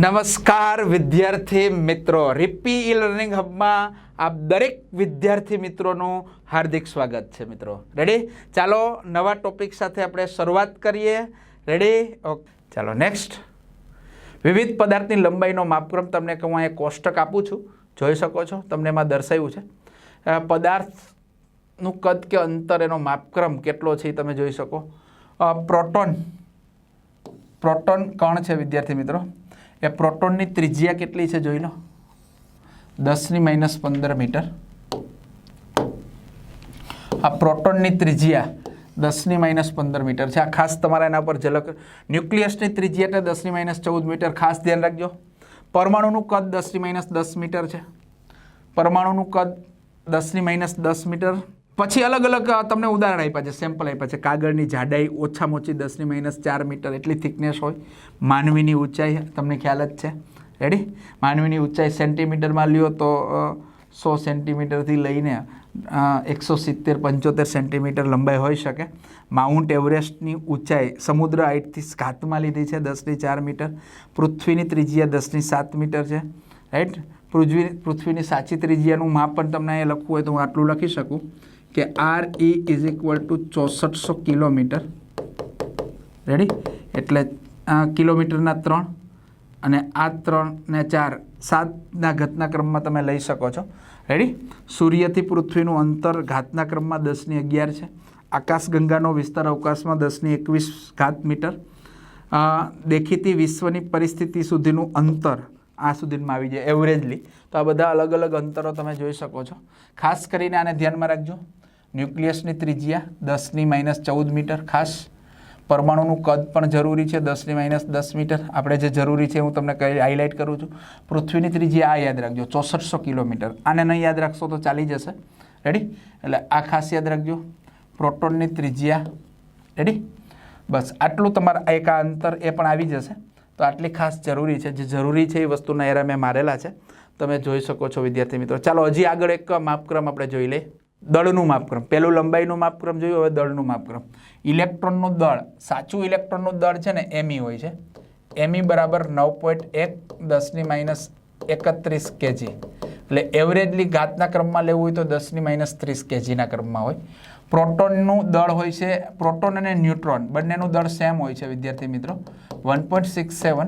નમસ્કાર વિદ્યાર્થી મિત્રો. રિપી ઈ લર્નિંગ હબમાં આપ દરેક વિદ્યાર્થી મિત્રોનું હાર્દિક સ્વાગત છે મિત્રો. રેડી ચાલો નવા ટોપિક સાથે આપણે શરૂઆત કરીએ. રેડી ઓકે ચાલો નેક્સ્ટ વિવિધ પદાર્થની લંબાઈનો માપક્રમ તમને કહું, અહીંયા કોષ્ટક આપું છું. જોઈ શકો છો, તમને એમાં દર્શાવ્યું છે. પદાર્થનું કદ કે અંતર એનો માપક્રમ કેટલો છે એ તમે જોઈ શકો. પ્રોટોન. પ્રોટોન કણ છે વિદ્યાર્થી મિત્રો. એ પ્રોટોનની ત્રિજ્યા કેટલી છે જોઈ લો. દસની માઇનસ પંદર મીટર. આ પ્રોટોનની ત્રિજ્યા દસની માઇનસ પંદર મીટર છે. આ ખાસ તમારા એના પર ઝલક ન્યુક્લિયસની ત્રિજ્યા એટલે દસની માઇનસ ચૌદ મીટર. ખાસ ધ્યાન રાખજો. પરમાણુનું કદ દસની માઇનસ દસ મીટર છે. પરમાણુનું કદ દસની માઇનસ દસ મીટર. પછી અલગ અલગ તમને ઉદાહરણ આપ્યા છે સેમ્પલ આપ્યા છે. કાગળની જાડાઈ ઓછામાં ઓછી દસની માઇનસ ચાર મીટર એટલી થિકનેસ હોય. માનવીની ઊંચાઈ, તમને ખ્યાલ જ છે. રેડી માનવીની ઊંચાઈ સેન્ટીમીટરમાં લ્યો તો સો સેન્ટીમીટરથી લઈને એકસો સિત્તેર, પંચોતેર સેન્ટીમીટર લંબાઈ હોઈ શકે. માઉન્ટ એવરેસ્ટની ઊંચાઈ સમુદ્ર હાઇટથી ઘાતમાં લીધી છે, દસની ચાર મીટર પૃથ્વીની ત્રિજ્યા દસની સાત મીટર છે. રાઈટ પૃથ્વી પૃથ્વીની સાચી ત્રિજ્યાનું માપ પણ તમને અહીંયા લખવું હોય તો હું આટલું લખી શકું. કે R E is equal to ચોસઠસો kilometre. Ready એટલે કિલોમીટરના ત્રણ અને આ ત્રણ ને ચાર સાતના ઘાતના ક્રમમાં તમે લઈ શકો છો. રેડી સૂર્યથી પૃથ્વીનું અંતર ઘાતના ક્રમમાં દસની અગિયાર છે. આકાશગંગાનો વિસ્તાર અવકાશમાં દસની એકવીસ ઘાત મીટર દેખીતી વિશ્વની પરિસ્થિતિ સુધીનું અંતર આ સુધીમાં આવી જાય, એવરેજલી. તો આ બધા અલગ અલગ અંતરો તમે જોઈ શકો છો. ખાસ કરીને આને ધ્યાનમાં રાખજો. ન્યુક્લિયસની ત્રિજ્યા દસની માઇનસ ચૌદ મીટર ખાસ પરમાણુનું કદ પણ જરૂરી છે. દસની માઇનસ દસ મીટર આપણે જે જરૂરી છે હું તમને કહી હાઇલાઇટ કરું છું. પૃથ્વીની ત્રિજ્યા આ યાદ રાખજો. ચોસઠસો કિલોમીટર. આને નહીં યાદ રાખશો તો ચાલી જશે. રેડી એટલે આ ખાસ યાદ રાખજો. પ્રોટોનની ત્રિજ્યા. રેડી બસ, આટલું તમારા એક આ અંતર એ પણ આવી જશે. તો આટલી ખાસ જરૂરી છે. જે જરૂરી છે એ વસ્તુના એરા મેં મારેલા છે. તમે જોઈ શકો છો વિદ્યાર્થી મિત્રો. ચાલો, હજી આગળ એક માપક્રમ આપણે જોઈ લઈએ. દળનું માપક્રમ. પહેલું લંબાઈનું માપક્રમ જોયું, હવે દળનું માપક્રમ. ઇલેક્ટ્રોનનું દળ, સાચું ઇલેક્ટ્રોનનું દળ છે ને, એમી હોય છે. એમી બરાબર નવ પોઈન્ટ એક દસની માઇનસ એકત્રીસ કેજી. એટલે એવરેજલી ઘાતના ક્રમમાં લેવું હોય તો દસની માઇનસ ત્રીસ કેજીના ક્રમમાં હોય. પ્રોટોનનું દળ હોય છે, પ્રોટોન અને ન્યુટ્રોન, બંનેનું દળ સેમ હોય છે, વિદ્યાર્થી મિત્રો. One point six seven,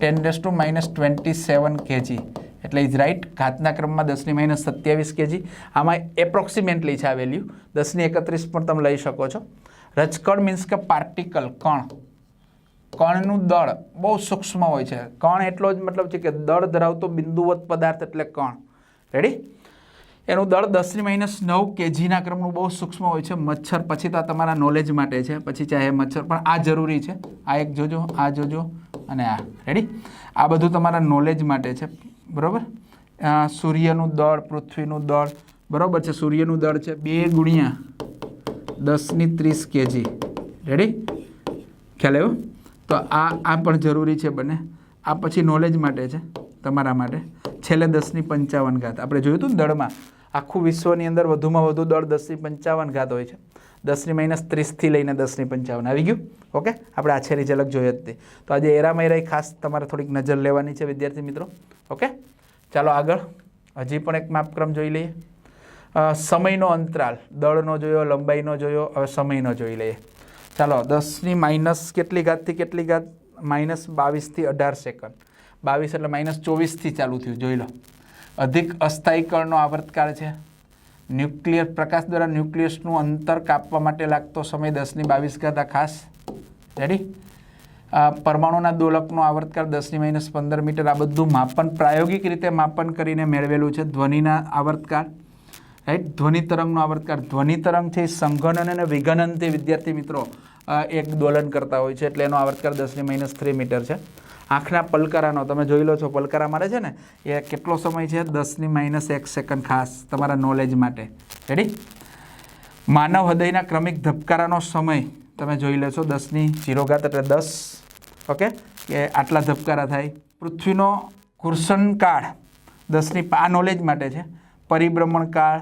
ten days to minus twenty seven K G. એટલે ઇઝ રાઇટ ઘાતના ક્રમમાં દસની માઇનસ સત્યાવીસ કેજી આમાં એપ્રોક્સિમેટલી છે આ વેલ્યુ દસની એકત્રીસ પણ તમે લઈ શકો છો. રજકણ મીન્સ કે પાર્ટિકલ કણ. કણનું દળ બહુ સૂક્ષ્મ હોય છે. કણ એટલો જ મતલબ છે કે દળ ધરાવતો બિંદુવત પદાર્થ એટલે કણ. રેડી એનું દળ દસની માઇનસ નવ કેજીના ક્રમનું બહુ સૂક્ષ્મ હોય છે. મચ્છર પછી તો આ તમારા નોલેજ માટે છે. પછી ચાહે મચ્છર, પણ આ જરૂરી છે. આ એક જોજો, આ જોજો અને આ. રેડી આ બધું તમારા નોલેજ માટે છે. બરાબર? આ સૂર્યનું દળ, પૃથ્વીનું દળ, બરાબર છે, સૂર્યનું દળ છે, બે ગુણ્યા દસની ત્રીસ કેજી. રેડી ખ્યાલ આવ્યો? તો આ આ પણ જરૂરી છે બને. આ પછી નોલેજ માટે છે, તમારા માટે. છેલ્લે દસની પંચાવન ઘાત. આપણે જોયું હતું દળમાં, આખું વિશ્વની અંદર વધુમાં વધુ દળ દસની પંચાવન ઘાત હોય છે. દસની માઇનસ ત્રીસથી લઈને દસની પંચાવન. આવી ગયું? ઓકે આપણે આછેરી ઝલક જોઈ હતી. તો આજે એરા મૈરાઈ ખાસ તમારે થોડીક નજર લેવાની છે, વિદ્યાર્થી મિત્રો. ઓકે ચાલો આગળ. હજી પણ એક માપક્રમ જોઈ લઈએ. સમયનો અંતરાલ. દળનો જોયો, લંબાઈનો જોયો, હવે સમયનો જોઈ લઈએ. ચાલો, દસની માઇનસ કેટલી ઘાતથી કેટલી ઘાત? માઇનસ બાવીસથી અઢાર સેકન્ડ બાવીસ એટલે માઇનસ ચોવીસથી ચાલુ થયું, જોઈ લો. અધિક અસ્થાયીકરણનો આવર્તકાળ છે. ન્યુક્લિયર પ્રકાશ દ્વારા ન્યુક્લિયસનું અંતર કાપવા માટે લાગતો સમય દસની બાવીસ કરતાં ખાસ. રેડી પરમાણુના દોલકનો આવર્તકાળ દસની માઇનસ પંદર મીટર, આ બધું માપન, પ્રાયોગિક રીતે માપન કરીને મેળવેલું છે ધ્વનિના આવર્તકાળ રાઈટ ધ્વનિ તરંગનો આવર્તકાળ ધ્વનિ તરંગ છે એ સંઘનન અને વિઘનનથી વિદ્યાર્થી મિત્રો એક દોલન કરતા હોય છે, એટલે એનો આવર્તકાળ દસની માઇનસ થ્રી મીટર છે. આંખના પલકારાનો, તમે જોઈ લો છો, પલકારા મારે છે ને, એ કેટલો સમય છે? દસની માઇનસ એક સેકન્ડ ખાસ તમારા નોલેજ માટે. રેડી માનવ હૃદયના ક્રમિક ધબકારાનો સમય, તમે જોઈ લેશો દસની જીરો ઘાત એટલે દસ, ઓકે? કે આટલા ધબકારા થાય. પૃથ્વીનો ઘૂર્ષણકાળ દસની, આ નોલેજ માટે છે. પરિભ્રમણ કાળ,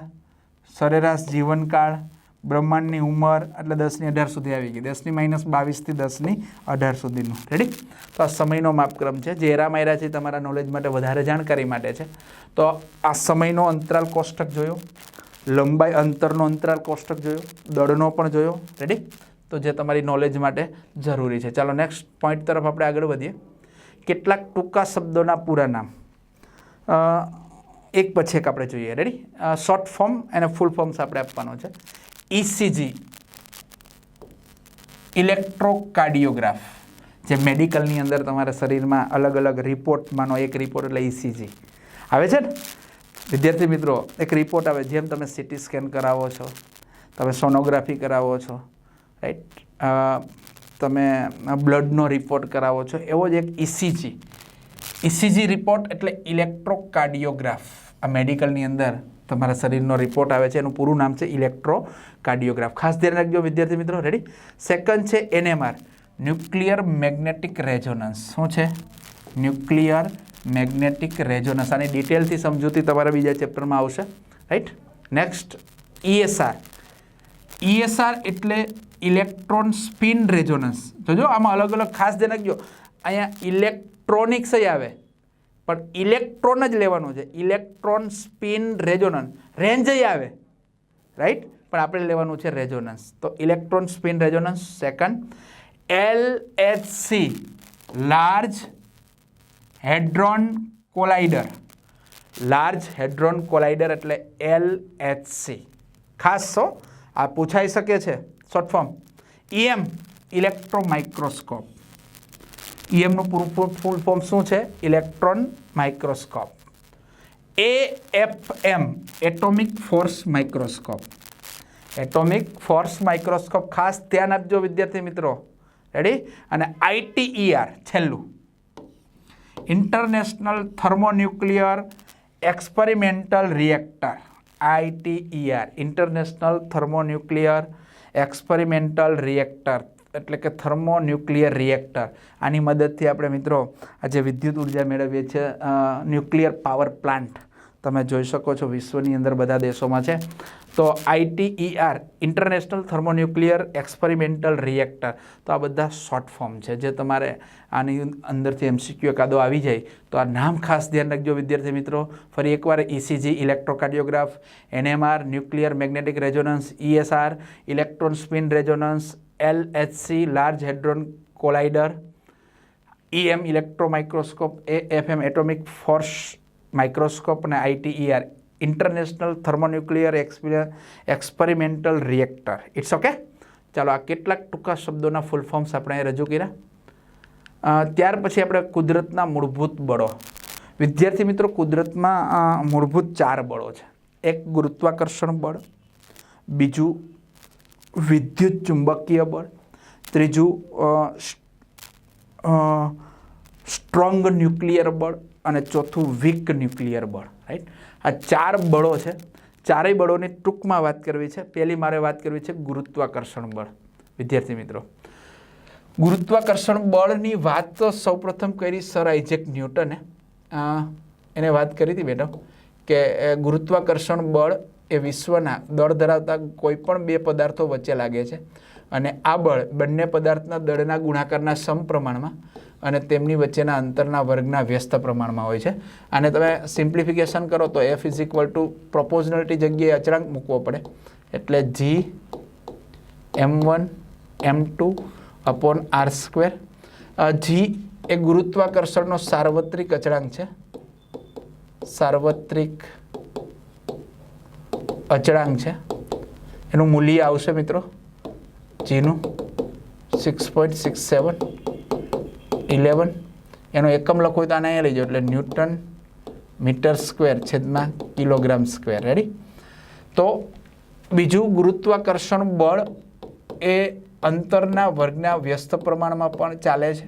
સરેરાશ જીવનકાળ બ્રહ્માંડની ઉંમર એટલે દસની અઢાર સુધી આવી ગઈ. દસની માઇનસ બાવીસથી દસની અઢાર સુધીનું. રેડી તો આ સમયનો માપક્રમ છે. જે એરા છે તમારા નોલેજ માટે વધારે જાણકારી માટે છે. તો આ સમયનો અંતરાલ કોષ્ટક જોયો. લંબાઈ અંતરનો અંતરાલ કોષ્ટક જોયો. દળનો પણ જોયો. રેડી તો જે તમારી નોલેજ માટે જરૂરી છે. ચાલો નેક્સ્ટ પોઈન્ટ તરફ આપણે આગળ વધીએ. કેટલાક ટૂંકા શબ્દોના પૂરા નામ. એક પછી એક આપણે જોઈએ. રેડી શોર્ટ ફોર્મ અને ફૂલ ફોર્મ્સ આપણે આપવાનો છે. ઇસીજી ઇલેક્ટ્રોકાર્ડિયોગ્રાફ જે મેડિકલની અંદર તમારા શરીરમાં અલગ અલગ રિપોર્ટમાંનો એક રિપોર્ટ એટલે ઇસીજી આવે છે ને? વિદ્યાર્થી મિત્રો, એક રિપોર્ટ આવે જેમ તમે સિટી સ્કેન કરાવો છો, તમે સોનોગ્રાફી કરાવો છો રાઈટ તમે બ્લડનો રિપોર્ટ કરાવો છો, એવો જ એક E ઇસીજી ઇસીજી રિપોર્ટ એટલે ઇલેક્ટ્રોકાર્ડિયોગ્રાફ આ મેડિકલની અંદર તમારા શરીરનો રિપોર્ટ આવે છે, એનું પૂરું નામ છે ઇલેક્ટ્રોકાર્ડિયોગ્રાફ ખાસ ધ્યાન રાખજો વિદ્યાર્થી મિત્રો રેડી સેકન્ડ છે એનએમઆર ન્યુક્લિયર મેગ્નેટિક રેઝોનન્સ શું છે? ન્યુક્લિયર મેગ્નેટિક રેઝોનન્સ આની ડિટેલથી સમજૂતી તમારા બીજા ચેપ્ટરમાં આવશે. Right next E S R E S R E એટલે ઇલેક્ટ્રોન સ્પિન રેઝોનન્સ જોજો, આમાં અલગ અલગ ખાસ ધ્યાન રાખજો. અહીંયા ઇલેક્ટ્રોનિક્સ આવે. પણ ઇલેક્ટ્રોન જ લેવાનું છે. Electron spin resonance. રેન્જ આવે. રાઈટ પણ આપણે લેવાનું છે રેઝોનન્સ. તો electron spin resonance second L H C large hadron collider large hadron collider એટલે એલ એચ સી ખાસ સો આ પૂછાઈ શકે છે. Short form E M electro microscope ઈએમનું પૂરું ફૂલ ફોર્મ શું છે? Electron microscope A F M atomic force microscope atomic force microscope ખાસ ધ્યાન આપજો વિદ્યાર્થી મિત્રો. રેડી અને આઈટીઈઆર છેલ્લું. International thermonuclear experimental reactor I T E R international thermonuclear experimental reactor એટલે કે થર્મોન્યુક્લિયર રિએક્ટર. આની મદદથી આપણે મિત્રો આજે વિદ્યુત ઊર્જા મેળવીએ છીએ ન્યુક્લિયર પાવર પ્લાન્ટ. તમે જોઈ શકો છો વિશ્વની અંદર બધા દેશોમાં છે. તો I T E R international thermonuclear experimental reactor. તો આ બધા શોર્ટ ફોર્મ છે. જે તમારે આની અંદરથી એમસીક્યુ એકાદો આવી જાય, તો આ નામ ખાસ ધ્યાન રાખજો વિદ્યાર્થી મિત્રો. ફરી એકવાર E C G electrocardiograph N M R nuclear magnetic resonance E S R electron spin resonance L H C large hadron collider E M electromicroscope A F M atomic force microscope અને I T E R international thermonuclear experimental reactor it's okay ચાલો, આ કેટલાક ટૂંકા શબ્દોના ફૂલ forms આપણે રજૂ કર્યા. ત્યાર પછી આપણે કુદરતના મૂળભૂત બળો. વિદ્યાર્થી મિત્રો, કુદરતમાં મૂળભૂત ચાર બળો છે. એક ગુરુત્વાકર્ષણ બળ, બીજું વિદ્યુત ચુંબકીય બળ. ત્રીજું સ્ટ્રોંગ ન્યુક્લિયર બળ અને ચોથું વીક ન્યુક્લિયર બળ રાઈટ આ ચાર બળો છે. ચારેય બળોની ટૂંકમાં વાત કરવી છે. પહેલી મારે વાત કરવી છે ગુરુત્વાકર્ષણ બળ. વિદ્યાર્થી મિત્રો, ગુરુત્વાકર્ષણ બળની વાત તો સૌપ્રથમ કરી સર આઇઝેક ન્યૂટને. એને વાત કરી હતી મેડમ કે ગુરુત્વાકર્ષણ બળ એ વિશ્વના દળ ધરાવતા કોઈ પણ બે પદાર્થો વચ્ચે લાગે છે. અને આ બળ બંને પદાર્થના દળના ગુણાકારના સમપ્રમાણમાં અને તેમની વચ્ચેના અંતરના વર્ગના વ્યસ્ત પ્રમાણમાં હોય છે. અને તમે સિમ્પ્લિફિકેશન કરો તો F is equal to proportionality જગ્યાએ અચળાંક મૂકવો પડે. એટલે G M one M two upon R square G એ ગુરુત્વાકર્ષણનો સાર્વત્રિક અચળાંક છે. સાર્વત્રિક અચળાંક છે. એનું મૂલ્ય આવશે મિત્રો જીનું six point six seven eleven એનો એકમ લખો તો આને અહીંયા લઈ જાઓ એટલે ન્યૂટન મીટર સ્ક્વેર છેદમાં કિલોગ્રામ સ્ક્વેર. રેડી તો બીજું ગુરુત્વાકર્ષણ બળ એ અંતરના વર્ગના વ્યસ્ત પ્રમાણમાં પણ ચાલે છે.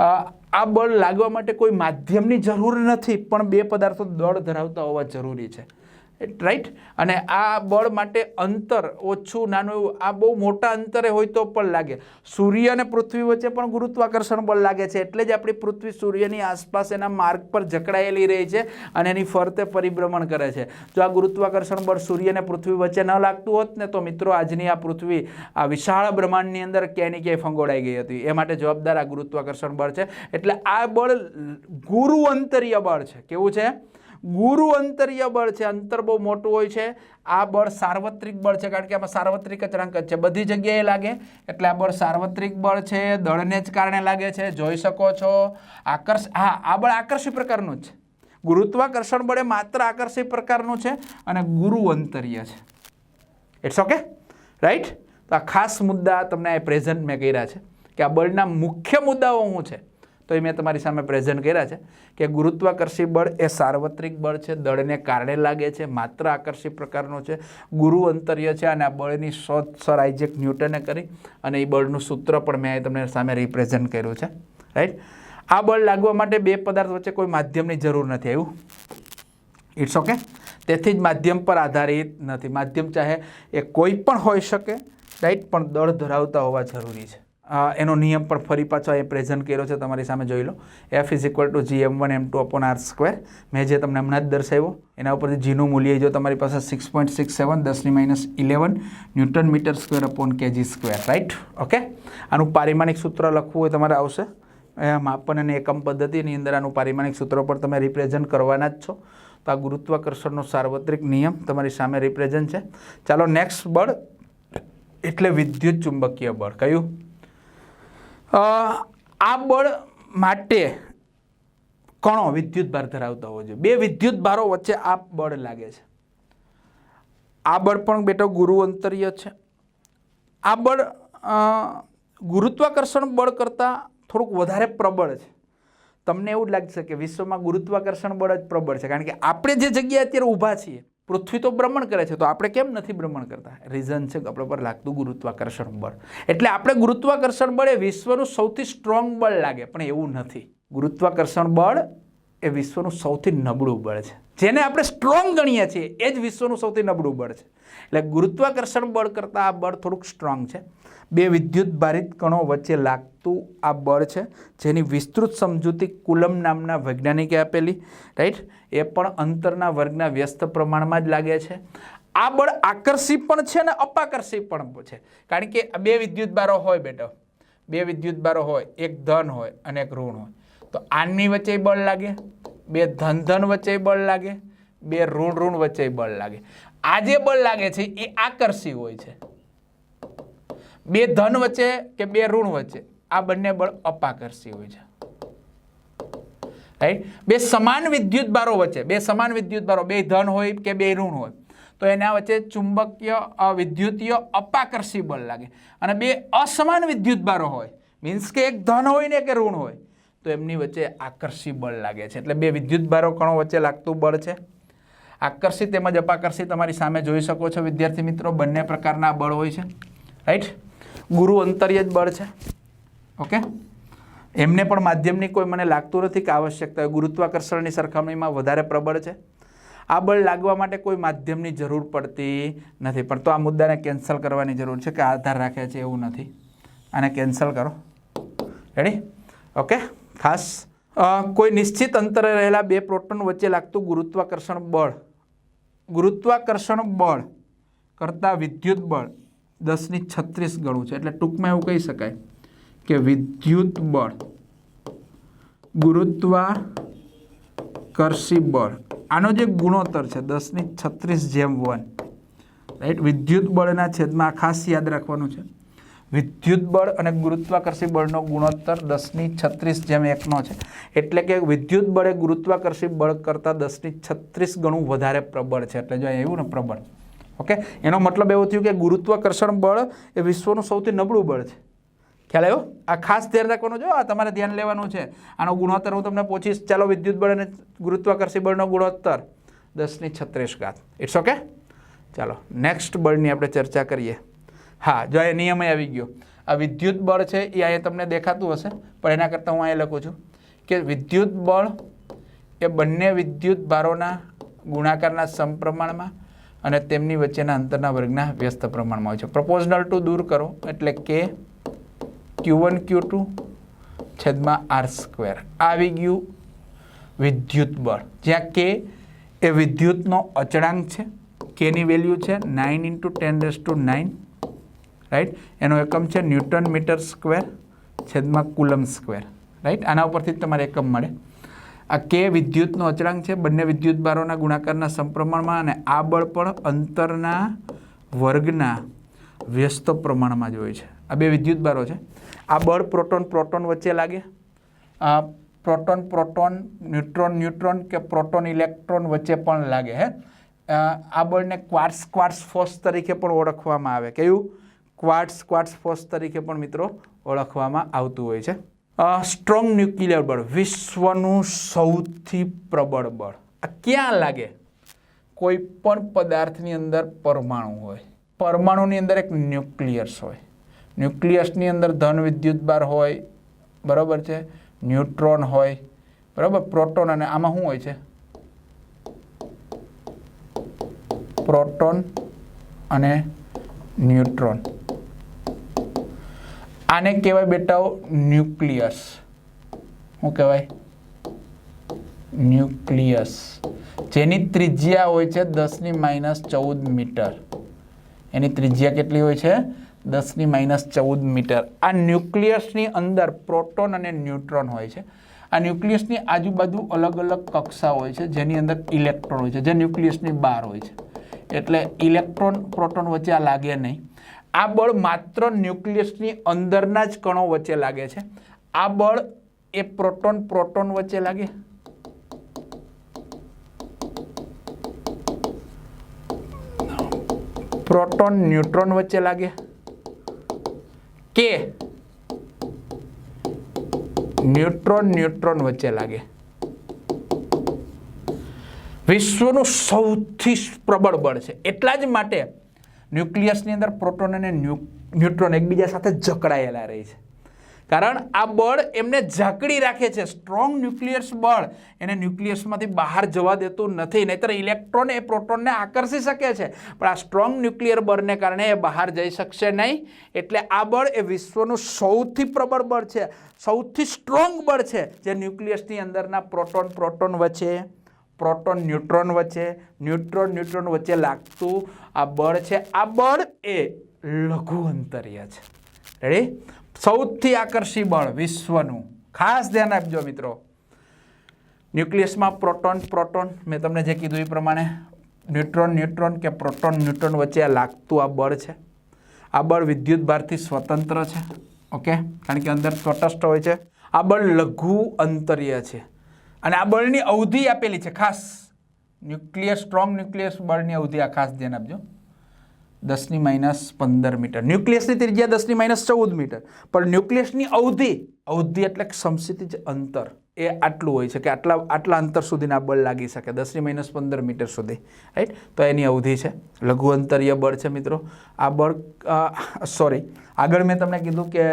આ બળ લાગવા માટે કોઈ માધ્યમની જરૂર નથી, પણ બે પદાર્થો દળ ધરાવતા હોવા જરૂરી છે. રાઈટ અને આ બળ માટે અંતર ઓછું નાનું એવું, આ બહુ મોટા અંતરે હોય તો પણ લાગે. સૂર્ય અને પૃથ્વી વચ્ચે પણ ગુરુત્વાકર્ષણ બળ લાગે છે, એટલે જ આપણી પૃથ્વી સૂર્યની આસપાસ એના માર્ગ પર જકડાયેલી રહી છે અને એની ફરતે પરિભ્રમણ કરે છે. જો આ ગુરુત્વાકર્ષણ બળ સૂર્ય અને પૃથ્વી વચ્ચે ન લાગતું હોત ને તો મિત્રો આજની આ પૃથ્વી આ વિશાળ બ્રહ્માંડની અંદર ક્યાંય ક્યાંય ફંગોળાઈ ગઈ હતી. એ માટે જવાબદાર આ ગુરુત્વાકર્ષણ બળ છે. એટલે આ બળ ગુરુ અંતરીય બળ છે. કેવું છે? ગુરુ અંતરીય બળ છે, અંતર બહુ મોટું હોય છે. આ બળ સાર્વત્રિક બળ છે, કારણ કે આમાં સાર્વત્રિક અચળાંક જ છે. બધી જગ્યાએ લાગે, એટલે આ બળ સાર્વત્રિક બળ છે, દળને જ કારણે લાગે છે. જોઈ શકો છો, આકર્ષ, હા, આ બળ આકર્ષી પ્રકારનું જ છે. ગુરુત્વાકર્ષણ બળ માત્ર આકર્ષી પ્રકારનું છે અને ગુરુ અંતરીય છે. ઇટ્સ ઓકે રાઈટ તો આ ખાસ મુદ્દા તમને પ્રેઝન્ટ મેં કર્યા છે કે આ બળના મુખ્ય મુદ્દાઓ શું છે? તો એ મેં તમારી સામે પ્રેઝન્ટ કર્યા છે કે ગુરુત્વાકર્ષી બળ એ સાર્વત્રિક બળ છે. દળને કારણે લાગે છે. માત્ર આકર્ષી પ્રકારનું છે. ગુરુ અંતર્ય છે અને આ બળની શોધ સર આઇઝેક ન્યૂટને કરી અને એ બળનું સૂત્ર પણ મેં તમને સામે રિપ્રેઝન્ટ કર્યું છે. રાઈટ આ બળ લાગવા માટે બે પદાર્થ વચ્ચે કોઈ માધ્યમની જરૂર નથી. આવ્યું ઇટ્સ ઓકે તેથી જ માધ્યમ પર આધારિત નથી. માધ્યમ ચાહે એ કોઈ પણ હોઈ શકે. રાઈટ પણ દળ ધરાવતા હોવા જરૂરી છે. એનો નિયમ પણ ફરી પાછો એ પ્રેઝન્ટ કર્યો છે, તમારી સામે જોઈ લો. F is equal to G M one M two upon R square મેં જે તમને હમણાં જ દર્શાવ્યો, એના ઉપરથી જીનું મૂલ્ય જો તમારી પાસે સિક્સ પોઈન્ટ સિક્સ સેવન દસની minus eleven newton metre square upon K G square right okay આનું પારિમાણિક સૂત્ર લખવું હોય તમારે આવશે. માપન અને એકમ પદ્ધતિની અંદર આનું પારિમાણિક સૂત્રો પર તમે રિપ્રેઝન્ટ કરવાના જ છો. તો આ ગુરુત્વાકર્ષણનો સાર્વત્રિક નિયમ તમારી સામે રિપ્રેઝન્ટ છે. ચાલો નેક્સ્ટ બળ એટલે વિદ્યુત ચુંબકીય બળ. કયું? આ બળ માટે કણો વિદ્યુત ભાર ધરાવતા હોવો જોઈએ બે વિદ્યુત ભારો વચ્ચે આ બળ લાગે છે. આ બળ પણ બેટો ગુરુ અંતરીય છે. આ બળ ગુરુત્વાકર્ષણ બળ કરતાં થોડુંક વધારે પ્રબળ છે. તમને એવું જ લાગશે કે વિશ્વમાં ગુરુત્વાકર્ષણ બળ જ પ્રબળ છે. કારણ કે આપણે જે જગ્યાએ અત્યારે ઊભા છીએ પૃથ્વી તો ભ્રમણ કરે છે, તો આપણે કેમ નથી ભ્રમણ કરતા? રીઝન છે કે આપણા પર લાગતું ગુરુત્વાકર્ષણ બળ. એટલે આપણે ગુરુત્વાકર્ષણ બળ એ વિશ્વનું સૌથી સ્ટ્રોંગ બળ લાગે, પણ એવું નથી. ગુરુત્વાકર્ષણ બળ એ વિશ્વનું સૌથી નબળું બળ છે. જેને આપણે સ્ટ્રોંગ ગણીએ છીએ, એ જ વિશ્વનું સૌથી નબળું બળ છે. એટલે ગુરુત્વાકર્ષણ બળ કરતાં આ બળ થોડુંક સ્ટ્રોંગ છે. બે વિદ્યુત ભારિત કણો વચ્ચે લાગતું આ બળ છે, જેની વિસ્તૃત સમજૂતી કુલમ નામના વૈજ્ઞાનિકે આપેલી રાઈટ એ પણ અંતરના વર્ગના વ્યસ્ત પ્રમાણમાં જ લાગે છે. આ બળ આકર્ષી પણ છે ને અપાકર્ષી પણ છે. કારણ કે બે વિદ્યુત બારો હોય બેટો, બે વિદ્યુત બારો હોય, એક ધન હોય અને એક ઋણ હોય. તો આની વચ્ચે બળ લાગે, બે ધન ધન વચ્ચે બળ લાગે, બે ઋણ ઋણ વચ્ચે બળ લાગે. આ જે બળ લાગે છે એ આકર્ષી હોય છે. બે ધન વચ્ચે કે બે ઋણ વચ્ચે, આ બંને બળ અપાકર્ષી હોય છે. રાઈટ બે સમાન વિદ્યુત બારો વચ્ચે. બે સમાન વિદ્યુત બારો. બે ધન હોય કે બે ઋણ હોય. તો એના વચ્ચે ચુંબકીય વિદ્યુતીય અપાકર્ષી બળ લાગે. અને બે અસમાન વિદ્યુત બારો હોય. મીન્સ કે એક ધન હોય ને કે ઋણ હોય. તો એમની વચ્ચે આકર્ષી બળ લાગે છે. એટલે બે વિદ્યુત બારો કણો વચ્ચે લાગતું બળ છે. આકર્ષિત તેમજ અપાકર્ષિત તમારી સામે જોઈ શકો છો વિદ્યાર્થી મિત્રો. બંને પ્રકારના બળ હોય છે. રાઈટ ગુરુ અંતર્ય જ બળ છે. ઓકે એમને પણ માધ્યમની કોઈ મને લાગતું નથી કે આવશ્યકતા ગુરુત્વાકર્ષણની સરખામણીમાં વધારે પ્રબળ છે. આ બળ લાગવા માટે કોઈ માધ્યમની જરૂર પડતી નથી. પણ તો આ મુદ્દાને કેન્સલ કરવાની જરૂર છે કે આધાર રાખે છે એવું નથી. આને કેન્સલ કરો. રેડી ઓકે ખાસ કોઈ નિશ્ચિત અંતરે રહેલા બે પ્રોટોન વચ્ચે લાગતું ગુરુત્વાકર્ષણ બળ. ગુરુત્વાકર્ષણ બળ કરતાં વિદ્યુત બળ દસની છત્રીસ ગણું છે. એટલે ટૂંકમાં એવું કહી શકાય. કે વિદ્યુત બળ. ગુરુત્વાકર્ષી બળ. આનો જે ગુણોત્તર છે દસની છત્રીસ જેમ વન. રાઈટ વિદ્યુત બળના છેદમાં ખાસ યાદ રાખવાનું છે. વિદ્યુત બળ અને ગુરુત્વાકર્ષી બળનો ગુણોત્તર દસની છત્રીસ જેમ એકનો છે. એટલે કે વિદ્યુત બળ એ ગુરુત્વાકર્ષી બળ કરતાં દસની છત્રીસ ગણું વધારે પ્રબળ છે. એટલે જો એવું ને પ્રબળ. ઓકે એનો મતલબ એવું થયું કે ગુરુત્વાકર્ષણ બળ એ વિશ્વનું સૌથી નબળું બળ છે. ખ્યાલ આવ્યો? આ ખાસ ધ્યાન રાખવાનું જો આ તમારે ધ્યાન લેવાનું છે. આનો ગુણોત્તર હું તમને પૂછીશ. ચાલો વિદ્યુત બળ અને ગુરુત્વાકર્ષી બળનો ગુણોત્તર. દસની છત્રીસ ઘાત. ઇટ્સ ઓકે ચાલો નેક્સ્ટ બળની આપણે ચર્ચા કરીએ. હા, જો એ નિયમ આવી ગયો. આ વિદ્યુત બળ છે, એ અહીંયા તમને દેખાતું હશે, પણ એના કરતાં હું અહીંયા લખું છું કે વિદ્યુત બળ એ બંને વિદ્યુત ભારોના ગુણાકારના સમપ્રમાણમાં અને તેમની વચ્ચેના અંતરના વર્ગના વ્યસ્ત પ્રમાણમાં હોય છે. પ્રપોઝનલ ટુ દૂર કરો, એટલે કે ક્યુ વન ક્યુ ટુ છેદમાં આર સ્ક્વેર આવી ગયું વિદ્યુત બળ. જ્યાં કે એ વિદ્યુતનો અચળાંક છે. કેની વેલ્યુ છે nine into ten raise to nine right એનો એકમ છે ન્યૂટન મીટર સ્ક્વેર છેદમાં કુલમ સ્ક્વેર રાઈટ આના ઉપરથી તમારે એકમ મળે. આ કે વિદ્યુતનો અચળાંક છે બંને વિદ્યુત બારોના ગુણાકારના સંપ્રમાણમાં અને આ બળ પણ અંતરના વર્ગના વ્યસ્ત પ્રમાણમાં જ હોય છે. આ બે વિદ્યુત બારો છે. આ બળ પ્રોટોન પ્રોટોન વચ્ચે લાગે. આ પ્રોટોન પ્રોટોન, ન્યુટ્રોન ન્યુટ્રોન કે પ્રોટોન, ઇલેક્ટ્રોન વચ્ચે પણ લાગે, હે? આ બળને ક્વાર્ટ્સ ક્વાર્ટ્સ ફોર્સ તરીકે પણ ઓળખવામાં આવે. કેવું ક્વાર્ટ્સ ક્વાર્ટ્સ ફોર્સ તરીકે પણ, મિત્રો, ઓળખવામાં આવતું હોય છે. સ્ટ્રોંગ ન્યુક્લિયર બળ, વિશ્વનું સૌથી પ્રબળ બળ. આ ક્યાં લાગે? કોઈ પણ પદાર્થની અંદર પરમાણુ હોય. પરમાણુની અંદર એક ન્યુક્લિયસ હોય. ન્યુક્લિયસની અંદર ધન વિદ્યુત બાર હોય, બરાબર છે? ન્યુટ્રોન હોય, બરાબર? પ્રોટોન અને આમાં શું હોય છે? પ્રોટોન અને ન્યુટ્રોન. આને કહેવાય બેટાઓ ન્યુક્લિયસ. શું કહેવાય? ન્યુક્લિયસ. જેની ત્રિજ્યા હોય છે દસની માઇનસ ચૌદ મીટર. એની ત્રિજ્યા કેટલી હોય છે? દસની માઇનસ ચૌદ મીટર આ ન્યુક્લિયસની અંદર પ્રોટોન અને ન્યુટ્રોન હોય છે. આ ન્યુક્લિયસની આજુબાજુ અલગ અલગ કક્ષા હોય છે, જેની અંદર ઇલેક્ટ્રોન હોય છે, જે ન્યુક્લિયસની બહાર હોય છે. એટલે ઇલેક્ટ્રોન પ્રોટોન વચ્ચે આ લાગે નહીં. આ બળ માત્ર ન્યુક્લિયસની અંદરના જ કણો વચ્ચે લાગે છે. આ બળ એ પ્રોટોન પ્રોટોન વચ્ચે લાગે. પ્રોટોન ન્યુટ્રોન વચ્ચે લાગે. કે ન્યુટ્રોન ન્યુટ્રોન વચ્ચે લાગે. વિશ્વનું સૌથી પ્રબળ બળ છે. એટલા જ માટે ન્યુક્લિયસની અંદર પ્રોટોન અને ન્યુ ન્યુટ્રોન એકબીજા સાથે જકડાયેલા રહે છે. કારણ આ બળ એમને ઝાકડી રાખે છે. સ્ટ્રોંગ ન્યુક્લિયસ બળ એને ન્યુક્લિયસમાંથી બહાર જવા દેતું નથી. નહીતર ઇલેક્ટ્રોન એ પ્રોટોનને આકર્ષી શકે છે. પણ આ સ્ટ્રોંગ ન્યુક્લિયર બળને કારણે એ બહાર જઈ શકશે નહીં. એટલે આ બળ એ વિશ્વનું સૌથી પ્રબળ બળ છે. સૌથી સ્ટ્રોંગ બળ છે જે ન્યુક્લિયસની અંદરના પ્રોટોન પ્રોટોન વચ્ચે પ્રોટોન ન્યુટ્રોન વચ્ચે ન્યુટ્રોન ન્યુટ્રોન વચ્ચે લાગતું આ બળ છે. આ બળ એ લઘુ અંતરીય છે. રેડી સૌથી આકર્ષી બળ વિશ્વનું. ખાસ ધ્યાન આપજો મિત્રો. ન્યુક્લિયસમાં પ્રોટોન પ્રોટોન, મેં તમને જે કીધું એ પ્રમાણે ન્યુટ્રોન ન્યુટ્રોન કે પ્રોટોન, ન્યુટ્રોન વચ્ચે આ લાગતું આ બળ છે. આ બળ વિદ્યુત ભારથી સ્વતંત્ર છે, ઓકે? કારણ કે અંદર તટસ્થ હોય છે. આ બળ લઘુ અંતરીય છે. અને આ બળની અવધિ આપેલી છે, ખાસ. ન્યુક્લિયસ, સ્ટ્રોંગ ન્યુક્લિયસ બળની અવધિ આ ખાસ ધ્યાન આપજો. દસની માઇનસ પંદર મીટર ન્યુક્લિયસની ત્રિજ્યા દસની માઇનસ ચૌદ મીટર પણ ન્યુક્લિયસની અવધિ અવધિ એટલે કે સમક્ષિતિજ અંતર. એ આટલું હોય છે કે આટલા આટલા અંતર સુધીના બળ લાગી શકે. દસની માઇનસ પંદર મીટર સુધી. રાઈટ તો એની અવધિ છે. લઘુ અંતરીય બળ છે મિત્રો. આ બળ સોરી આગળ મેં તમને કીધું કે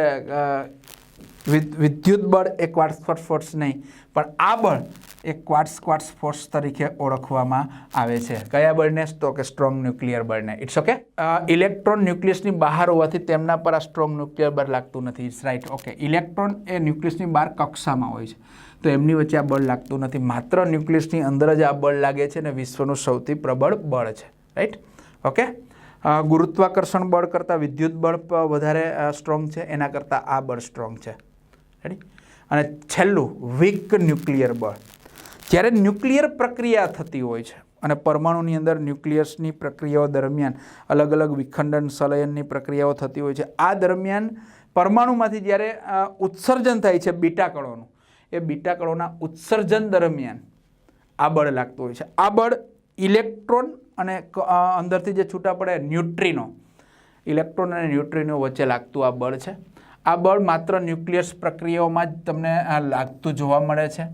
વિદ્યુત બળ એક ક્વાર્ટ્સ ફોર્સ નહીં. પણ આ બળ એ ક્વાર્ટ્સ ક્વાર્ટ્સ ફોર્સ તરીકે ઓળખવામાં આવે છે. કયા બળને? તો કે સ્ટ્રોંગ ન્યુક્લિયર બળને. ઇટ્સ ઓકે ઇલેક્ટ્રોન ન્યુક્લિયસની બહાર હોવાથી તેમના પર આ સ્ટ્રોંગ ન્યુક્લિયર બળ લાગતું નથી. ઇટ્સ રાઇટ ઓકે ઇલેક્ટ્રોન એ ન્યુક્લિયસની બહાર કક્ષામાં હોય છે. તો એમની વચ્ચે આ બળ લાગતું નથી. માત્ર ન્યુક્લિયસની અંદર જ આ બળ લાગે છે અને વિશ્વનું સૌથી પ્રબળ બળ છે. રાઈટ ઓકે ગુરુત્વાકર્ષણ બળ કરતાં વિદ્યુત બળ વધારે સ્ટ્રોંગ છે. એના કરતાં આ બળ સ્ટ્રોંગ છે. રેડી અને છેલ્લું વીક ન્યુક્લિયર બળ. જ્યારે ન્યુક્લિયર પ્રક્રિયા થતી હોય છે અને પરમાણુની અંદર ન્યુક્લિયસની પ્રક્રિયાઓ દરમિયાન અલગ અલગ વિખંડન સલયનની પ્રક્રિયાઓ થતી હોય છે, આ દરમિયાન પરમાણુમાંથી જ્યારે ઉત્સર્જન થાય છે બીટા કણોનું એ બીટા કણોના ઉત્સર્જન દરમિયાન આ બળ લાગતું હોય છે. આ બળ ઇલેક્ટ્રોન અને અંદરથી જે છૂટા પડે ન્યુટ્રિનો, ઇલેક્ટ્રોન અને ન્યુટ્રિનો વચ્ચે લાગતું આ બળ છે. આ બળ માત્ર ન્યુક્લિયસ પ્રક્રિયાઓમાં જ તમને લાગતું જોવા મળે છે.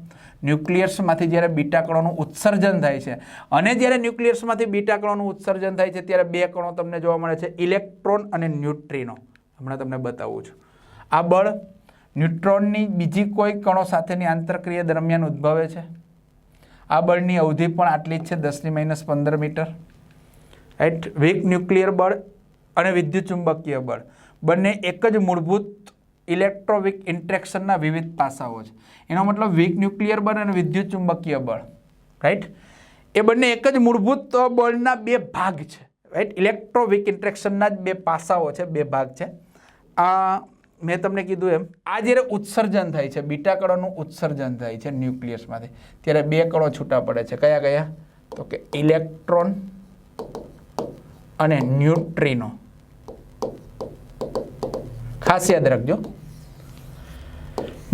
ન્યુક્લિયસમાંથી જ્યારે બીટા કણોનું ઉત્સર્જન થાય છે, અને જ્યારે ન્યુક્લિયર્સમાંથી બીટા કણોનું ઉત્સર્જન થાય છે, ત્યારે બે કણો તમને જોવા મળે છે, ઇલેક્ટ્રોન અને ન્યુટ્રિનો. હમણાં તમને બતાવું છું. આ બળ ન્યુટ્રોનની બીજી કોઈ કણો સાથેની આંતરક્રિયા દરમિયાન ઉદ્ભવે છે? આ બળની અવધિ પણ આટલી જ છે, દસની માઇનસ પંદર મીટર. રાઈટ વીક ન્યુક્લિયર બળ અને વિદ્યુત ચુંબકીય બળ. બંને એક જ મૂળભૂત ઇલેક્ટ્રોવિક ઇન્ટ્રેક્શનના વિવિધ પાસાઓ છે. એનો મતલબ વીક ન્યુક્લિયર બળ અને વિદ્યુત ચુંબકીય બળ. રાઈટ એ બંને એક જ મૂળભૂત બળના બે ભાગ છે. રાઈટ ઇલેક્ટ્રોવિક ઇન્ટ્રેક્શનના જ બે પાસાઓ છે, બે ભાગ છે. આ મેં તમને કીધું એમ, આ જ્યારે ઉત્સર્જન થાય છે, બીટા કણોનું ઉત્સર્જન થાય છે ન્યુક્લિયસમાંથી, ત્યારે બે કણો છૂટા પડે છે. કયા કયા? તો કે ઇલેક્ટ્રોન અને ન્યુટ્રિનો. ખાસ યાદ રાખજો.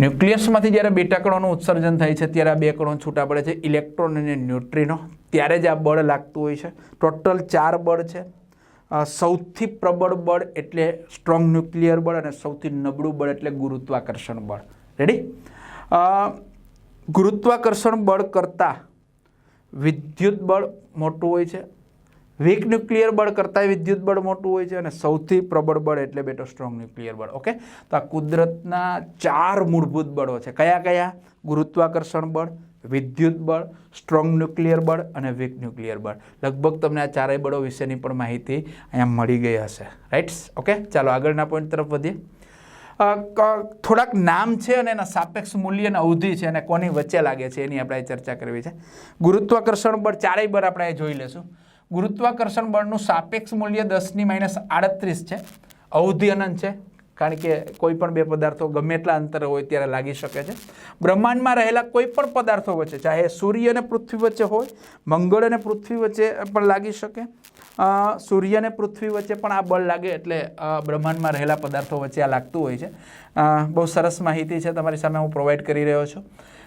ન્યુક્લિયસમાંથી જ્યારે બેટા કણોનું ઉત્સર્જન થાય છે, ત્યારે આ બે કણો છૂટા પડે છે, ઇલેક્ટ્રોન અને ન્યુટ્રિનો. ત્યારે જ આ બળ લાગતું હોય છે. ટોટલ ચાર બળ છે. સૌથી પ્રબળ બળ એટલે સ્ટ્રોંગ ન્યુક્લિયર બળ અને સૌથી નબળું બળ એટલે ગુરુત્વાકર્ષણ બળ. રેડી ગુરુત્વાકર્ષણ બળ કરતાં વિદ્યુત બળ મોટું હોય છે. વીક ન્યુક્લિયર બળ કરતાં વિદ્યુત બળ મોટું હોય છે અને સૌથી પ્રબળ બળ એટલે બેટો સ્ટ્રોંગ ન્યુક્લિયર બળ. ઓકે તો આ કુદરતના ચાર મૂળભૂત બળો છે. કયા કયા? ગુરુત્વાકર્ષણ બળ, વિદ્યુત બળ સ્ટ્રોંગ ન્યુક્લિયર બળ અને વીક ન્યુક્લિયર બળ. લગભગ તમને આ ચારેય બળો વિશેની પણ માહિતી અહીંયા મળી ગઈ હશે. રાઇટ્સ ઓકે ચાલો આગળના પોઈન્ટ તરફ વધીએ. થોડાક નામ છે અને એના સાપેક્ષ મૂલ્ય અને અવધિ છે અને કોની વચ્ચે લાગે છે એની આપણે ચર્ચા કરવી છે. ગુરુત્વાકર્ષણ બળ ચારેય બળ આપણે જોઈ લેશું ગુરુત્વાકર્ષણ બળનું સાપેક્ષ મૂલ્ય દસની માઇનસ આડત્રીસ છે. અવધિ અનંત છે, કારણ કે કોઈ પણ બે પદાર્થો ગમે એટલા અંતરે હોય ત્યારે લાગી શકે છે. બ્રહ્માંડમાં રહેલા કોઈ પણ પદાર્થો વચ્ચે, ચાહે સૂર્ય અને પૃથ્વી વચ્ચે હોય, મંગળ અને પૃથ્વી વચ્ચે પણ લાગી શકે. સૂર્ય અને પૃથ્વી વચ્ચે પણ આ બળ લાગે એટલે બ્રહ્માંડમાં રહેલા પદાર્થો વચ્ચે આ લાગતું હોય છે. બહુ સરસ માહિતી છે તમારી સામે હું પ્રોવાઈડ કરી રહ્યો છું.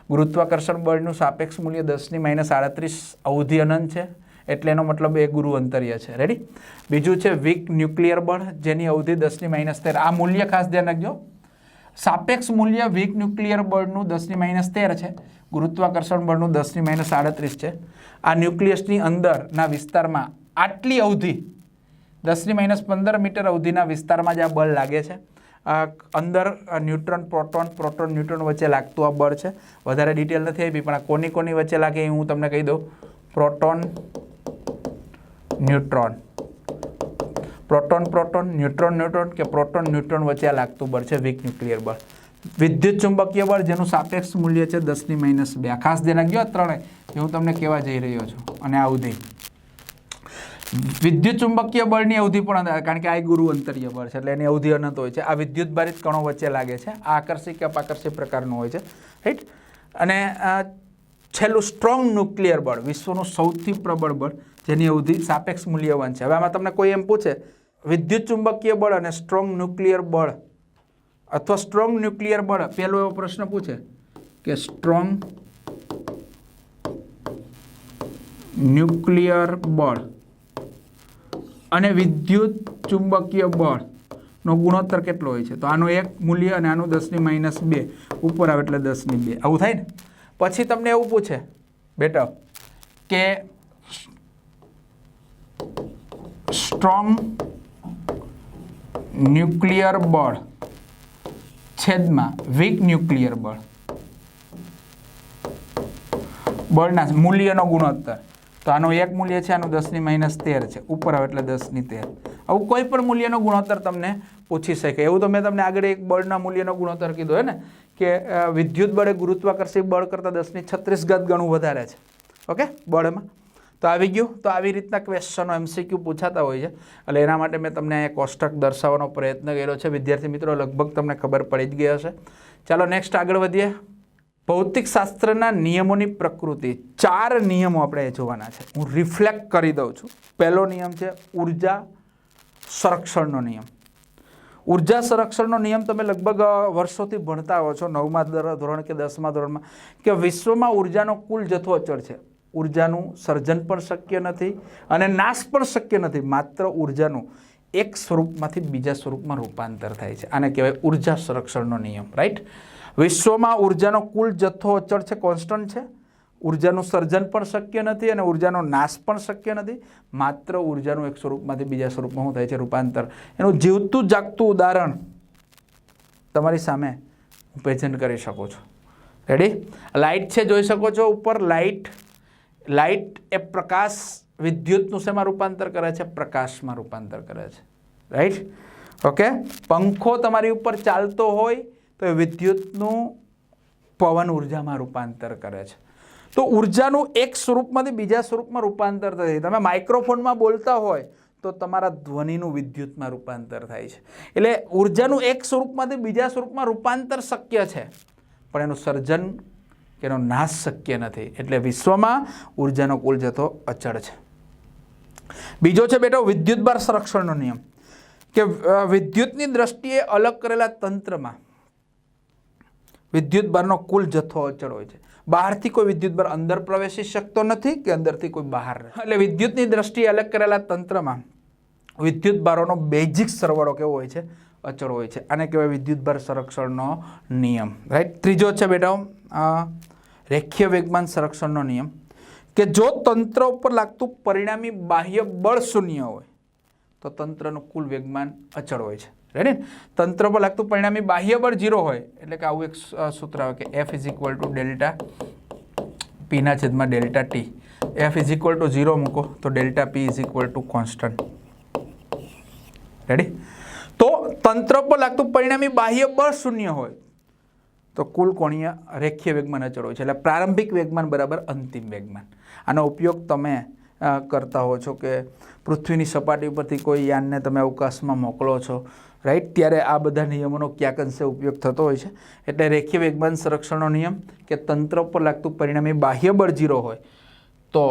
ગુરુત્વાકર્ષણ બળનું સાપેક્ષ મૂલ્ય દસની માઇનસ આડત્રીસ, અવધિ અનંત છે. એટલે એનો મતલબ એ ગુરુ અંતર્ય છે. રેડી બીજું છે વીક ન્યુક્લિયર બળ, જેની અવધિ દસની માઇનસ તેર. આ મૂલ્ય ખાસ ધ્યાન રાખજો. સાપેક્ષ મૂલ્ય વીક ન્યુક્લિયર બળનું દસની માઇનસ તેર છે. ગુરુત્વાકર્ષણ બળનું દસની માઇનસ આડત્રીસ છે. આ ન્યુક્લિયસની અંદરના વિસ્તારમાં આટલી અવધિ, દસની માઇનસ પંદર મીટર અવધિના વિસ્તારમાં જ આ બળ લાગે છે. અંદર ન્યુટ્રોન, પ્રોટોન પ્રોટોન, ન્યુટ્રોન વચ્ચે લાગતું આ બળ છે. વધારે ડિટેલ નથી આપી, પણ આ કોની કોની વચ્ચે લાગે એ હું તમને કહી દઉં. Proton neutron. Proton proton, neutron neutron કે પ્રોટોન, ન્યુટ્રોન વચ્ચે આ લાગતું બળ છે વીક ન્યુક્લિયર બળ. વિદ્યુત ચુંબકીય બળ જેનું સાપેક્ષ મૂલ્ય છે દસની માઇનસ બે. ખાસ ધ્યાન ગયો ત્રણેય જે હું તમને કહેવા જઈ રહ્યો છું. અને આ અવધિ વિદ્યુત ચુંબકીય બળની અવધિ પણ કારણ કે આ ગુરુ અંતરીય બળ છે, એટલે એની અવધિ અનંત હોય છે. આ વિદ્યુત ભારિત કણો વચ્ચે લાગે છે. આ આકર્ષિક કે અપાકર્ષી પ્રકારનું હોય છે. રાઈટ અને છેલ્લું સ્ટ્રોંગ ન્યુક્લિયર બળ, વિશ્વનું સૌથી પ્રબળ બળ, જેની અવધિ સાપેક્ષ મૂલ્યવાન છે. હવે આમાં તમને કોઈ એમ પૂછે, વિદ્યુત ચુંબકીય બળ અને સ્ટ્રોંગ ન્યુક્લિયર બળ અથવા સ્ટ્રોંગ ન્યુક્લિયર બળ પહેલો એવો પ્રશ્ન પૂછે કે સ્ટ્રોંગ ન્યુક્લિયર બળ અને વિદ્યુત ચુંબકીય બળનો ગુણોત્તર કેટલો હોય છે? તો આનું એક મૂલ્ય અને આનું દસની માઇનસ બે, ઉપર આવે એટલે દસની બે. આવું થાય ને? પછી તમને એવું પૂછે, બેટા, કે સ્ટ્રોંગ ન્યુક્લિયર બળ છેદમાં વીક ન્યુક્લિયર બળ. બળના મૂલ્યનો ગુણોત્તર. તો આનું એક મૂલ્ય છે, આનું દસની માઇનસ તેર છે. ઉપર આવે એટલે દસની તેર. આવું કોઈ પણ મૂલ્યનો ગુણોત્તર તમને પૂછી શકે. એવું તો મેં તમને આગળ એક બળના મૂલ્યનો ગુણોત્તર કીધો હે ને, કે વિદ્યુત બળે ગુરુત્વાકર્ષી બળ કરતાં દસની છત્રીસ ગત ગણું વધારે છે. ઓકે? બળમાં. તો આવી ગયું. તો આવી રીતના ક્વેશ્ચનો એમસીક્યુ પૂછાતા હોય છે. એટલે એના માટે મેં તમને કોષ્ટક દર્શાવવાનો પ્રયત્ન કર્યો છે. વિદ્યાર્થી મિત્રો, લગભગ તમને ખબર પડી જ ગઈ હશે. ચાલો નેક્સ્ટ આગળ વધીએ. ભૌતિક શાસ્ત્રના નિયમોની પ્રકૃતિ. ચાર નિયમો આપણે જોવાના છે. હું રિફ્લેક્ટ કરી દઉં છું. પહેલો નિયમ છે ઊર્જા સંરક્ષણનો નિયમ. ઊર્જા સંરક્ષણનો નિયમ તમે લગભગ વર્ષોથી ભણતા આવો છો, નવમા ધોર- ધોરણ કે દસમા ધોરણમાં, કે વિશ્વમાં ઉર્જાનો કુલ જથ્થો અચળ છે. ઉર્જાનું સર્જન પણ શક્ય નથી અને નાશ પણ શક્ય નથી. માત્ર ઉર્જાનું એક સ્વરૂપમાંથી બીજા સ્વરૂપમાં રૂપાંતર થાય છે. આને કહેવાય ઊર્જા સંરક્ષણનો નિયમ, રાઈટ? વિશ્વમાં ઉર્જાનો કુલ જથ્થો અચળ છે, કોન્સ્ટન્ટ છે? ઉર્જાનું સર્જન પણ શક્ય નથી અને ઉર્જાનો નાશ પણ શક્ય નથી. માત્ર ઉર્જાનું એક સ્વરૂપમાંથી બીજા સ્વરૂપમાં શું થાય છે? રૂપાંતર. એનું જીવતું જાગતું ઉદાહરણ તમારી સામે હું પ્રેઝન્ટ કરી શકું છું. રેડી લાઇટ છે, જોઈ શકો છો ઉપર લાઇટ લાઇટ એ પ્રકાશ, વિદ્યુતનું શેમાં રૂપાંતર કરે છે? પ્રકાશમાં રૂપાંતર કરે છે. રાઈટ ઓકે પંખો તમારી ઉપર ચાલતો હોય તો એ વિદ્યુતનું પવન ઉર્જામાં રૂપાંતર કરે છે. તો ઉર્જાનું એક સ્વરૂપમાંથી બીજા સ્વરૂપમાં રૂપાંતર થાય છે. તમે માઇક્રોફોનમાં બોલતા હોય તો તમારા ધ્વનિનું વિદ્યુતમાં રૂપાંતર થાય છે. એટલે ઉર્જાનું એક સ્વરૂપમાંથી બીજા સ્વરૂપમાં રૂપાંતર શક્ય છે. પણ એનું સર્જન કે એનો નાશ શક્ય નથી. એટલે વિશ્વમાં ઉર્જાનો કુલ જથ્થો અચળ છે. બીજો છે બેટો વિદ્યુતભાર સંરક્ષણનો નિયમ. કે વિદ્યુતની દ્રષ્ટિએ અલગ કરેલા તંત્રમાં વિદ્યુતભારનો કુલ જથ્થો અચળ હોય છે. બહારથી કોઈ વિદ્યુતભાર અંદર પ્રવેશી શકતો નથી કે અંદરથી કોઈ બહાર એટલે વિદ્યુતની દ્રષ્ટિએ અલગ કરેલા તંત્રમાં વિદ્યુત ભારોનો બેઝિક સરવાળો કેવો હોય છે? અચળ હોય છે. આને કહેવાય વિદ્યુતભાર સંરક્ષણનો નિયમ. રાઈટ ત્રીજો છે બેટા રેખીય વેગમાન સંરક્ષણનો નિયમ કે જો તંત્ર ઉપર લાગતું પરિણામી બાહ્ય બળ શૂન્ય હોય, તો તંત્રનું કુલ વેગમાન અચળ હોય છે. રેડી તંત્ર પર લાગતું પરિણામી બાહ્ય બળ ઝીરો હોય, એટલે કે આવું એક સૂત્ર આવે કે F is equal to delta પીના છેદમાં delta T F is equal to zero મૂકો, તો delta P is equal to constant ready તો તંત્ર પર લાગતું પરિણામી બાહ્ય બળ શૂન્ય હોય, તો કુલ કોણીય રેખીય વેગમાન અચળ હોય છે, એટલે પ્રારંભિક વેગમાન બરાબર અંતિમ વેગમાન. આનો ઉપયોગ તમે કરતા હો છો કે પૃથ્વીની સપાટી પરથી કોઈ યાનને તમે અવકાશમાં મોકલો છો રાઈટ ત્યારે આ બધા નિયમોનો ક્યાંક અંશે ઉપયોગ થતો હોય છે. એટલે રેખીય વેગમાન સંરક્ષણનો નિયમ કે તંત્ર પર લાગતું પરિણામે બાહ્ય બળ જીરો હોય, તો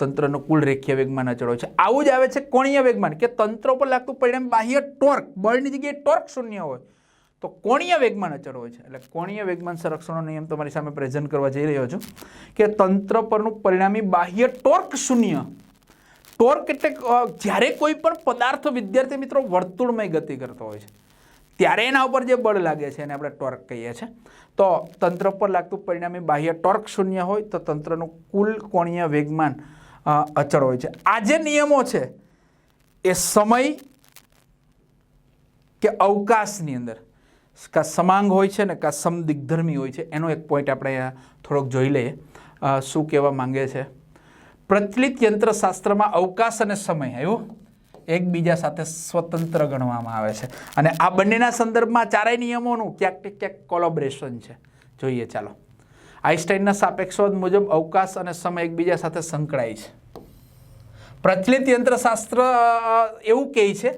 તંત્રનું કુલ રેખીય વેગમાન અચળ હોય છે. આવું જ આવે છે કોણીય વેગમાન, કે તંત્ર પર લાગતું પરિણામ બાહ્ય ટોર્ક, બળની જગ્યાએ ટોર્ક શૂન્ય હોય, તો કોણીય વેગમાન અચળ હોય છે. એટલે કોણીય વેગમાન સંરક્ષણનો નિયમ તમારી સામે પ્રેઝન્ટ કરવા જઈ રહ્યો છું, કે તંત્ર પરનું પરિણામી બાહ્ય ટોર્ક શૂન્ય ટોર્ક એટલે જ્યારે કોઈ પણ પદાર્થ વિદ્યાર્થી મિત્રો વર્તુળમય ગતિ કરતો હોય છે, ત્યારે એના ઉપર જે બળ લાગે છે એને આપણે ટોર્ક કહીએ છીએ. તો તંત્ર પર લાગતું પરિણામી બાહ્ય ટોર્ક શૂન્ય હોય તો તંત્રનું કુલ કોણીય વેગમાન અચળ હોય છે. આ જે નિયમો છે, એ સમય કે અવકાશની અંદર, કાં સમાંગ હોય છે ને કાં સમદિગ્ધર્મી હોય છે, એનો એક પોઈન્ટ આપણે થોડોક જોઈ લઈએ. શું કહેવા માંગે છે? પ્રચલિત યંત્રશાસ્ત્રમાં અવકાશ અને સમય એવું એકબીજા સાથે સ્વતંત્ર ગણવામાં આવે છે. અને આ બંનેના સંદર્ભમાં ચારેય નિયમોનું ક્યાંક ક્યાંક કોલોબરેશન છે. જોઈએ, ચાલો. આઈન્સ્ટાઈનના સાપેક્ષવાદ મુજબ અવકાશ અને સમય એકબીજા સાથે સંકળાય છે. પ્રચલિત યંત્રશાસ્ત્ર એવું કહે છે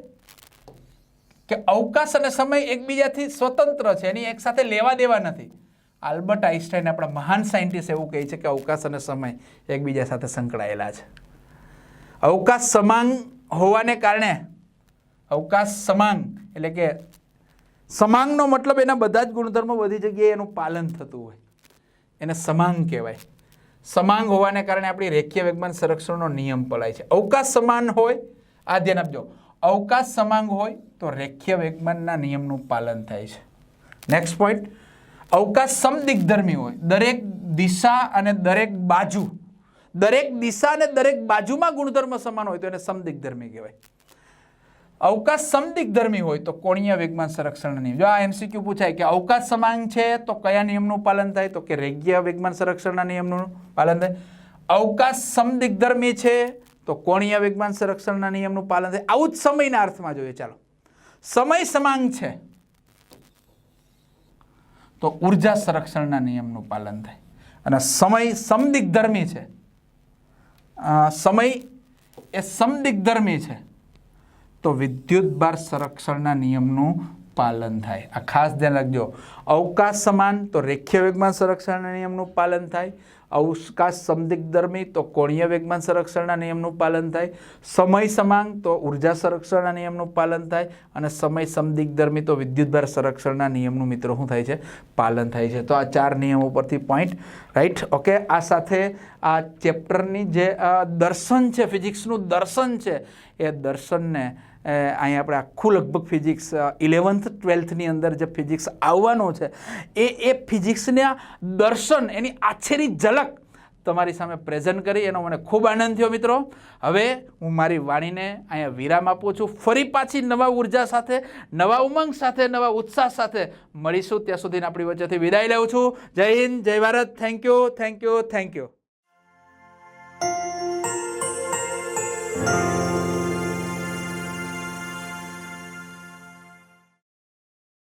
કે અવકાશ અને સમય એકબીજાથી સ્વતંત્ર છે. એની એકસાથે લેવા દેવા નથી. આલ્બર્ટ આઈન્સ્ટાઈન આપણા મહાન સાયન્ટિસ્ટ એવું કહે છે કે અવકાશ અને સમય એકબીજા સાથે સંકળાયેલા છે. અવકાશ સમાંગ હોવાને કારણે અવકાશ સમાંગ એટલે કે સમાંગનો મતલબ એના બધા જ ગુણધર્મો બધી જગ્યાએ એનું પાલન થતું હોય. એને સમાંગ કહેવાય. સમાંગ હોવાને કારણે આપણી રેખીય વેગમાન સંરક્ષણનો નિયમ પલાય છે. અવકાશ સમાન હોય, આ ધ્યાન આપજો. અવકાશ સમાંગ હોય તો રેખીય વેગમાનના નિયમનું પાલન થાય છે. નેક્સ્ટ પોઈન્ટ અવકાશ સમદિગ્ધર્મી હોય. દરેક દિશા અને દરેક બાજુ. દરેક દિશા અને દરેક બાજુમાં ગુણધર્મ સમાન હોય તો એને સમદિગ્ધર્મી કહેવાય. અવકાશ સમદિગ્ધર્મી હોય તો કોણીય વેગમાન સંરક્ષણ નિયમ જો આ એમસીક્યુ પૂછાય કે અવકાશ સમાન છે તો કયા નિયમનું પાલન થાય? તો કે રેગ્ય વેગમાન સંરક્ષણના નિયમનું પાલન થાય? અવકાશ સમદિગ્ધર્મી છે તો કોણીય વેગમાન સંરક્ષણના નિયમનું પાલન થાય. આવું જ સમયના અર્થમાં જોઈએ. ચાલો. સમય સમાંગ છે. તો ઊર્જા સંરક્ષણના નિયમનું પાલન થાય. અને સમય સમદિગ્ધર્મી છે. સમય એ સમદિગ્ધર્મી છે. તો વિદ્યુત બાર સંરક્ષણના નિયમનું પાલન થાય. આ ખાસ ધ્યાન રાખજો. અવકાશ સમાન તો રેખીય વેગમાન સંરક્ષણના નિયમનું પાલન થાય. અવકાશ સમદિગ્ધર્મી તો કોણીય વેગમાન સંરક્ષણના નિયમનું પાલન થાય. સમય સમાંગ તો ઊર્જા સંરક્ષણના નિયમનું પાલન થાય. અને સમય સમદિગ્ધર્મી તો વિદ્યુતભાર સંરક્ષણના નિયમનું મિત્રો શું થાય છે? પાલન થાય છે. તો આ ચાર નિયમો પરથી પોઈન્ટ રાઈટ ઓકે આ સાથે આ ચેપ્ટરની જે દર્શન છે ફિઝિક્સનું દર્શન છે, એ દર્શનને અહીં આપણે આખું લગભગ ફિઝિક્સ ઇલેવન્થ ટ્વેલ્થની અંદર જે ફિઝિક્સ આવવાનું છે, એ એ ફિઝિક્સના દર્શન, એની આછેરી ઝલક તમારી સામે પ્રેઝન્ટ કરી, એનો મને ખૂબ આનંદ થયો મિત્રો. હવે હું મારી વાણીને અહીંયા વિરામ આપું છું. ફરી પાછી નવા ઊર્જા સાથે, નવા ઉમંગ સાથે, નવા ઉત્સાહ સાથે મળીશું. ત્યાં સુધીને આપણી વચ્ચેથી વિદાય લઉં છું. જય હિન્દ, જય Bharat. Thank you thank you thank you